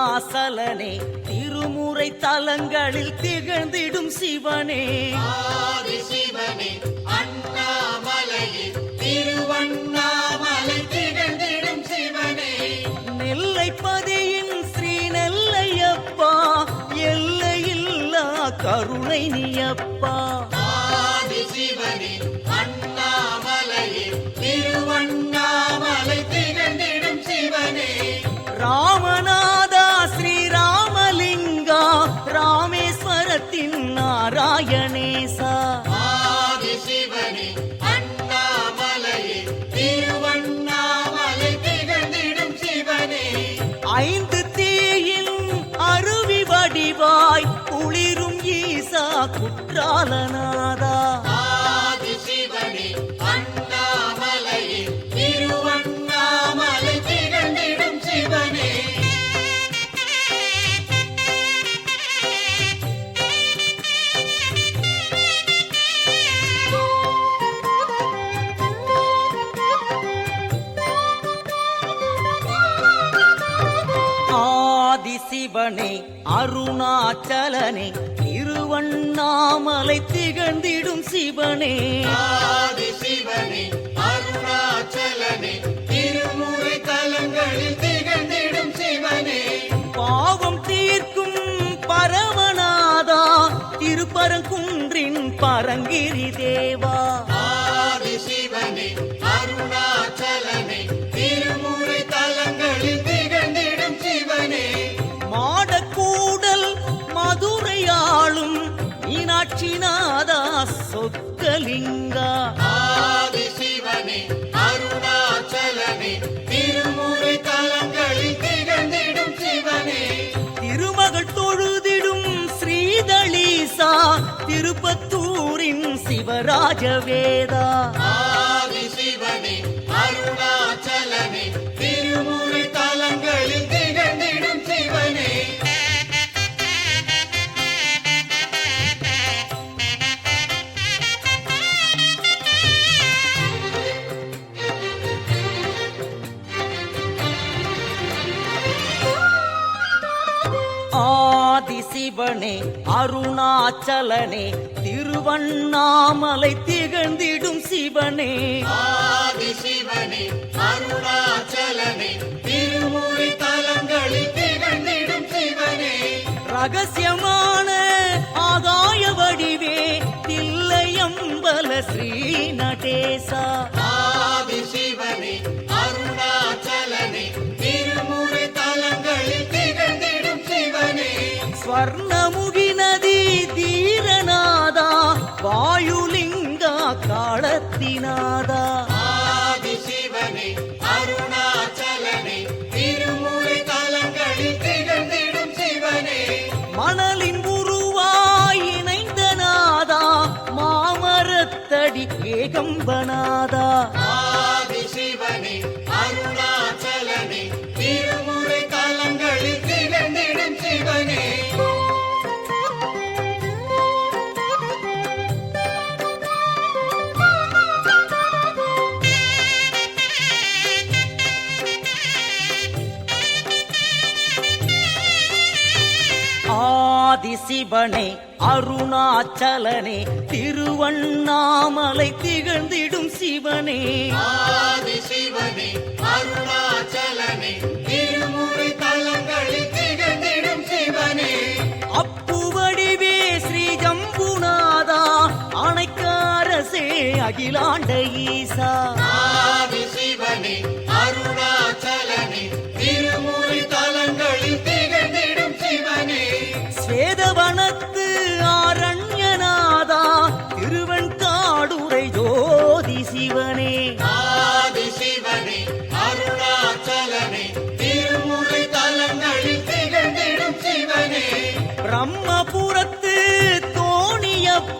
அருணாசலனே திருமுறை தலங்களில் திகழ்ந்திடும் சிவனே. ஆதிசிவனே அண்ணாமலையே திருவண்ணாமலை திகழ்ந்திடும் சிவனே. நெல்லைப்பதியின் ஸ்ரீ நெல்லையப்பா எல்லையில்லா கருணை நீயப்பா. ஆதிசிவனே ஐந்து ஆதிசிவனே அருணாச்சலனே திருவண்ணாமலை திகழ்ந்திடும் சிவனே. சிவனே மீனாட்சிநாதா சொக்கலிங்கா ஆதிசிவனே அருணாச்சலனே திருமுறை தலங்களில் திகழ்ந்திடும் சிவனே. திருமகள் தொழுதிடும் ஸ்ரீதளீசா திருப்பத்தூரின் சிவராஜவேதா. ஆதிசிவனே அருணாச்சலனே திருவண்ணாமலை திகழ்ந்திடும் சிவனே. ஆதிசிவனே அருணாச்சலனே திருமுறை தலங்களில் திகழ்ந்திடும் சிவனே. ரகசியமான ஆகாய வடிவே தில்லையம்பல ஸ்ரீ நடேசா. ஸ்வர்ணமுகி நதி தீரநாதா வாயுலிங்கா காலத்தினாதா. ஆதிசிவனே அருணாச்சலனே திருமுறை தலங்களில் திகழ்ந்திடும் சிவனே. மணலின் உருவாய் இணைந்த நாதா மாமரத்தடி ஏகம்பநாதா. ஆதிசிவனே அருணாச்சலனே திருவண்ணாமலை திகழ்ந்திடும் சிவனே. ஆதிசிவனே அருணாச்சலனே திருமுறை தலங்களில் திகழ்ந்திடும் சிவனே. அப்புவடிவே ஸ்ரீ ஜம்புநாதா அணைக்காரசே அகிலாண்ட ஈசா.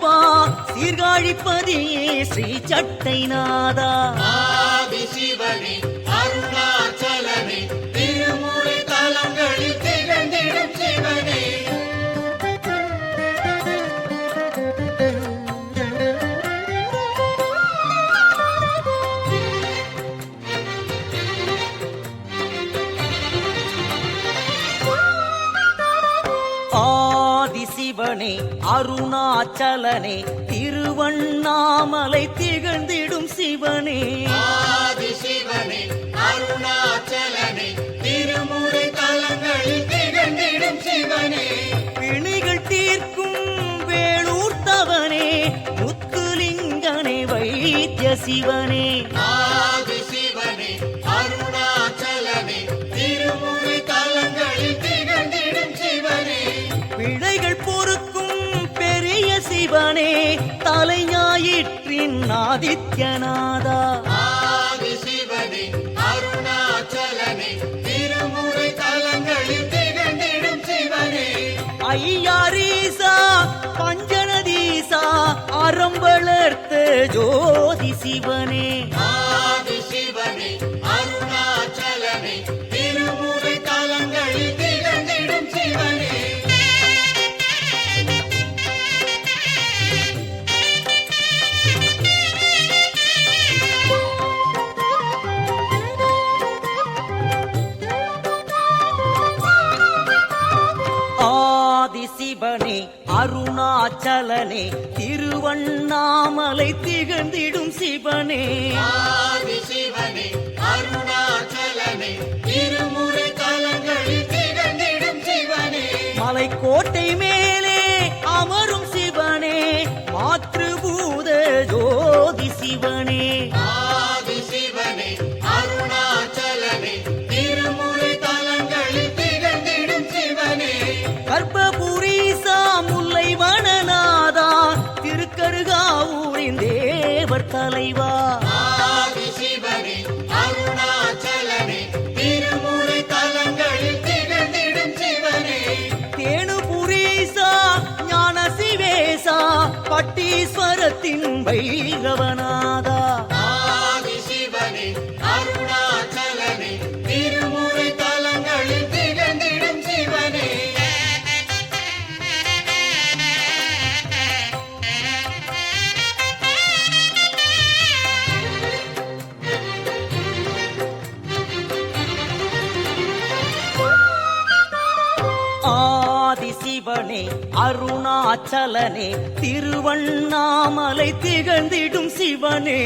தோணியப்பா சீர்காழிப்பதியே ஸ்ரீ சட்டைநாதா. ஆதிசிவனே அருணாச்சலனே சிவனே அருணாச்சலனே திருவண்ணாமலை திகழ்ந்திடும் சிவனே. சிவனே அருணாச்சலனே திருமுறை தலங்களில் திகழ்ந்திடும் சிவனே. பிணிகள் தீர்க்கும் வேளூர்த்தவனே முத்துலிங்கனே வைத்திய சிவனே. சிவனே தலைஞாயிற்றின் ஆதித்யநாதா. ஐயாரீசா பஞ்சனதீசா அறம் வளர்த்த ஜோதி சிவனே. சிவனே அருணாச்சலனே திருவண்ணாமலை திகழ்ந்திடும் சிவனே. சிவனே அருணாச்சலனே திருமுறை தலங்களில் திகழ்ந்திடும் சிவனே. மலைக்கோட்டை மேலே அமரும் சிவனே மாத்ருபூத ஜோதி சிவனே. பட்டீஸ்வரத்தின் வைரவநாதா சிவனே அருணாச்சலனே திருமுறை தலங்களில் திகழ்ந்திடும் சிவனே. ஆதி சிவனே அருணாச்சலனே திருவண்ணாமலை திகழ்ந்திடும் சிவனே.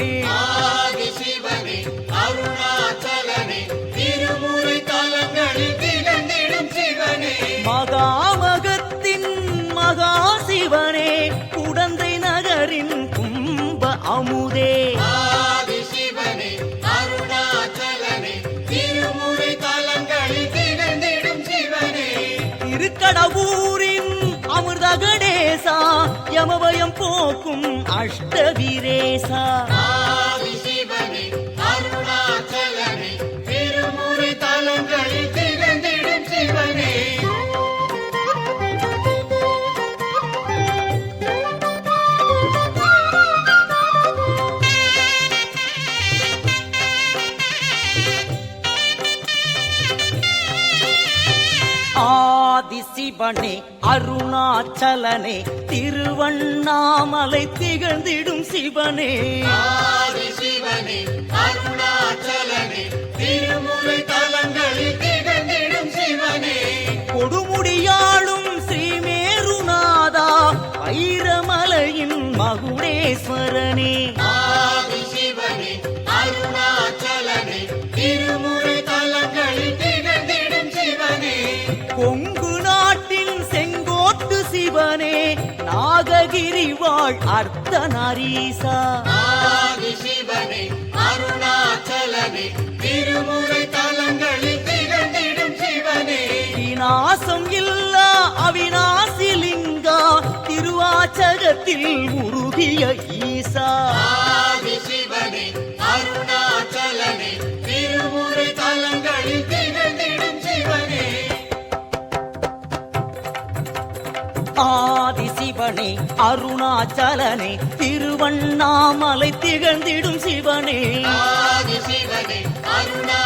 யமபயம் போக்கும் அஷ்டவீரேசா. சிவனே அருணாச்சலனே திருவண்ணாமலை திகழ்ந்திடும் சிவனே. சிவனே. நாககிரி வாழ் அர்த்தநாரீசா சிவனே அருணாச்சலனே திருமுறை தலங்களில் திகழ்ந்திடும் சிவனே. விநாசம் இல்லா அவிநாசிலிங்கா திருவாச்சகத்தில் உருகிய ஈசா. சிவனே சிவனே அருணாச்சலனே திருவண்ணாமலை திகழ்ந்திடும் சிவனே. சிவனே அருணா